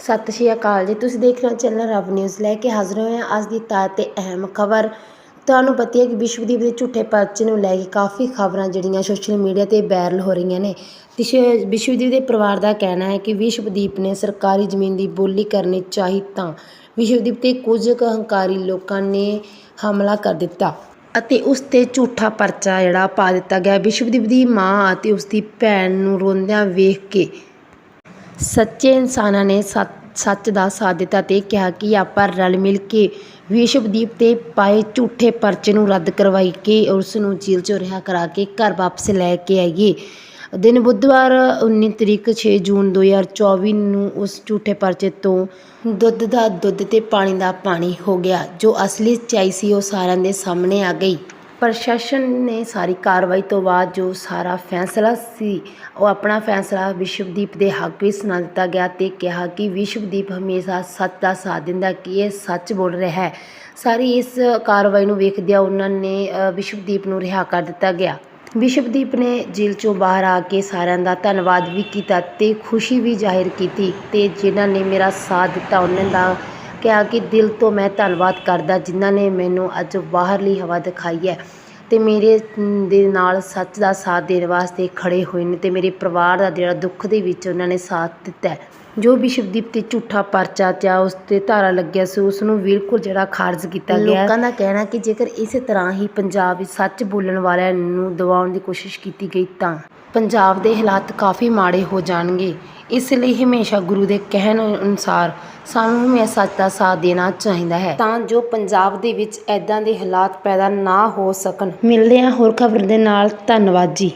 ਸਤਿ ਸ਼੍ਰੀ ਅਕਾਲ ਜੀ। ਤੁਸੀਂ ਦੇਖ ਰਹੇ ਹੋ ਚੈਨਲ ਰਬ ਨਿਊਜ਼ ਲੈ ਕੇ ਹਾਜ਼ਰ ਹੋਏ ਹਾਂ। ਅੱਜ ਦੀ ਤਾਜ਼ਾ ਤੇ ਅਹਿਮ ਖਬਰ। ਤੁਹਾਨੂੰ ਪਤਾ ਹੈ ਕਿ ਵਿਸ਼ਵਦੀਪ ਦੇ ਝੂਠੇ ਪਰਚੇ ਨੂੰ ਲੈ ਕੇ ਕਾਫੀ ਖਬਰਾਂ ਜਿਹੜੀਆਂ ਸੋਸ਼ਲ ਮੀਡੀਆ ਤੇ ਵਾਇਰਲ ਹੋ ਰਹੀਆਂ ਨੇ। ਵਿਸ਼- ਵਿਸ਼ਵਦੀਪ ਦੇ ਪਰਿਵਾਰ ਦਾ ਕਹਿਣਾ ਹੈ ਕਿ ਵਿਸ਼ਵਦੀਪ ਨੇ ਸਰਕਾਰੀ ਜ਼ਮੀਨ ਦੀ ਬੋਲੀ ਕਰਨੀ ਚਾਹੀ ਤਾਂ ਵਿਸ਼ਵਦੀਪ ਤੇ ਕੁਝ ਕੁ ਹੰਕਾਰੀ ਲੋਕਾਂ ਨੇ ਹਮਲਾ ਕਰ ਦਿੱਤਾ ਅਤੇ ਉਸ ਤੇ ਝੂਠਾ ਪਰਚਾ ਜਿਹੜਾ ਪਾ ਦਿੱਤਾ ਗਿਆ। ਵਿਸ਼ਵਦੀਪ ਦੀ ਮਾਂ ਅਤੇ ਉਸ ਦੀ ਭੈਣ ਨੂੰ ਰੋਂਦਿਆਂ ਵੇਖ ਕੇ ਸੱਚੇ ਇਨਸਾਨਾਂ ਨੇ ਸੱਚ ਦਾ ਸਾਥ ਦਿੱਤਾ ਤੇ ਕਿਹਾ ਕਿ ਆਪਾਂ ਰਲ ਮਿਲ ਕੇ ਵਿਸ਼ਵਦੀਪ ਤੇ ਪਾਏ ਝੂਠੇ ਪਰਚੇ ਨੂੰ ਰੱਦ ਕਰਵਾਈ ਕੇ ਉਸ ਨੂੰ ਜੇਲ੍ਹ ਚੋਂ ਰਿਹਾ ਕਰਾ ਕੇ ਘਰ ਵਾਪਸ ਲੈ ਕੇ ਆਈਏ। ਦਿਨ ਬੁੱਧਵਾਰ 19 ਤਰੀਕ 6 ਜੂਨ 2024 ਨੂੰ ਉਸ ਝੂਠੇ ਪਰਚੇ ਤੋਂ ਦੁੱਧ ਦਾ ਦੁੱਧ ਤੇ ਪਾਣੀ ਦਾ ਪਾਣੀ ਹੋ ਗਿਆ, ਜੋ ਅਸਲੀ ਸੱਚਾਈ ਸੀ ਉਹ ਸਾਰਿਆਂ ਦੇ ਸਾਹਮਣੇ ਆ ਗਈ। ਪ੍ਰਸ਼ਾਸਨ ਨੇ ਸਾਰੀ ਕਾਰਵਾਈ ਤੋਂ ਬਾਅਦ ਜੋ ਸਾਰਾ ਫੈਸਲਾ ਸੀ, ਉਹ ਆਪਣਾ ਫੈਸਲਾ ਵਿਸ਼ਵਦੀਪ ਦੇ ਹੱਕ ਵਿੱਚ ਸੁਣਾ ਦਿੱਤਾ ਗਿਆ ਤੇ ਕਿਹਾ ਕਿ ਵਿਸ਼ਵਦੀਪ ਹਮੇਸ਼ਾ ਸੱਚ ਦਾ ਸਾਥ ਦਿੰਦਾ ਕਿ ਇਹ ਸੱਚ ਬੋਲ ਰਿਹਾ ਹੈ। ਸਾਰੀ ਇਸ ਕਾਰਵਾਈ ਨੂੰ ਵੇਖਦਿਆਂ ਉਹਨਾਂ ਨੇ ਵਿਸ਼ਵਦੀਪ ਨੂੰ ਰਿਹਾ ਕਰ ਦਿੱਤਾ ਗਿਆ। ਵਿਸ਼ਵਦੀਪ ਨੇ ਜੇਲ੍ਹ ਚੋਂ ਬਾਹਰ ਆ ਕੇ ਸਾਰਿਆਂ ਦਾ ਧੰਨਵਾਦ ਵੀ ਕੀਤਾ ਤੇ ਖੁਸ਼ੀ ਵੀ ਜ਼ਾਹਿਰ ਕੀਤੀ ਤੇ ਜਿਨ੍ਹਾਂ ਨੇ ਮੇਰਾ ਸਾਥ ਦਿੱਤਾ, ਉਹਨਾਂ ਦਾ ਕਿਹਾ ਕਿ ਦਿਲ ਤੋਂ ਮੈਂ ਧੰਨਵਾਦ ਕਰਦਾ ਜਿਨ੍ਹਾਂ ਨੇ ਮੈਨੂੰ ਅੱਜ ਬਾਹਰਲੀ ਹਵਾ ਦਿਖਾਈ ਹੈ ਅਤੇ ਮੇਰੇ ਦੇ ਨਾਲ ਸੱਚ ਦਾ ਸਾਥ ਦੇਣ ਵਾਸਤੇ ਖੜੇ ਹੋਏ ਨੇ ਅਤੇ ਮੇਰੇ ਪਰਿਵਾਰ ਦਾ ਜਿਹੜਾ ਦੁੱਖ ਦੇ ਵਿੱਚ ਉਹਨਾਂ ਨੇ ਸਾਥ ਦਿੱਤਾ ਜੋ ਵਿਸ਼ਵਦੀਪ ਤੇ ਝੂਠਾ ਪਰਚਾ ਜਾਂ ਉਸ ਤੇ ਧਾਰਾ ਲੱਗਿਆ ਸੀ, ਉਸ ਨੂੰ ਬਿਲਕੁਲ ਜਿਹੜਾ ਖਾਰਜ ਕੀਤਾ ਗਿਆ ਲੋਕਾਂ ਦਾ ਕਹਿਣਾ ਕਿ ਜੇਕਰ ਇਸੇ ਤਰ੍ਹਾਂ ਹੀ ਪੰਜਾਬ ਵਿੱਚ ਸੱਚ ਬੋਲਣ ਵਾਲਿਆਂ ਨੂੰ ਦਬਾਉਣ ਦੀ ਕੋਸ਼ਿਸ਼ ਕੀਤੀ ਗਈ ਤਾਂ ਪੰਜਾਬ ਦੇ ਹਾਲਾਤ ਕਾਫੀ ਮਾੜੇ ਹੋ ਜਾਣਗੇ। ਇਸ ਲਈ ਹਮੇਸ਼ਾ ਗੁਰੂ ਦੇ ਕਹਿਣ ਅਨੁਸਾਰ ਸਾਨੂੰ ਹਮੇਸ਼ਾ ਸੱਚ ਦਾ ਸਾਥ ਦੇਣਾ ਚਾਹੀਦਾ ਹੈ। ਤਾਂ ਜੋ ਪੰਜਾਬ ਦੇ ਵਿੱਚ ਐਦਾਂ ਦੇ ਹਾਲਾਤ ਪੈਦਾ ਨਾ ਹੋ ਸਕਣ। ਮਿਲਦੇ ਹਾਂ ਹੋਰ ਖਬਰ ਦੇ ਨਾਲ। ਧੰਨਵਾਦ ਜੀ।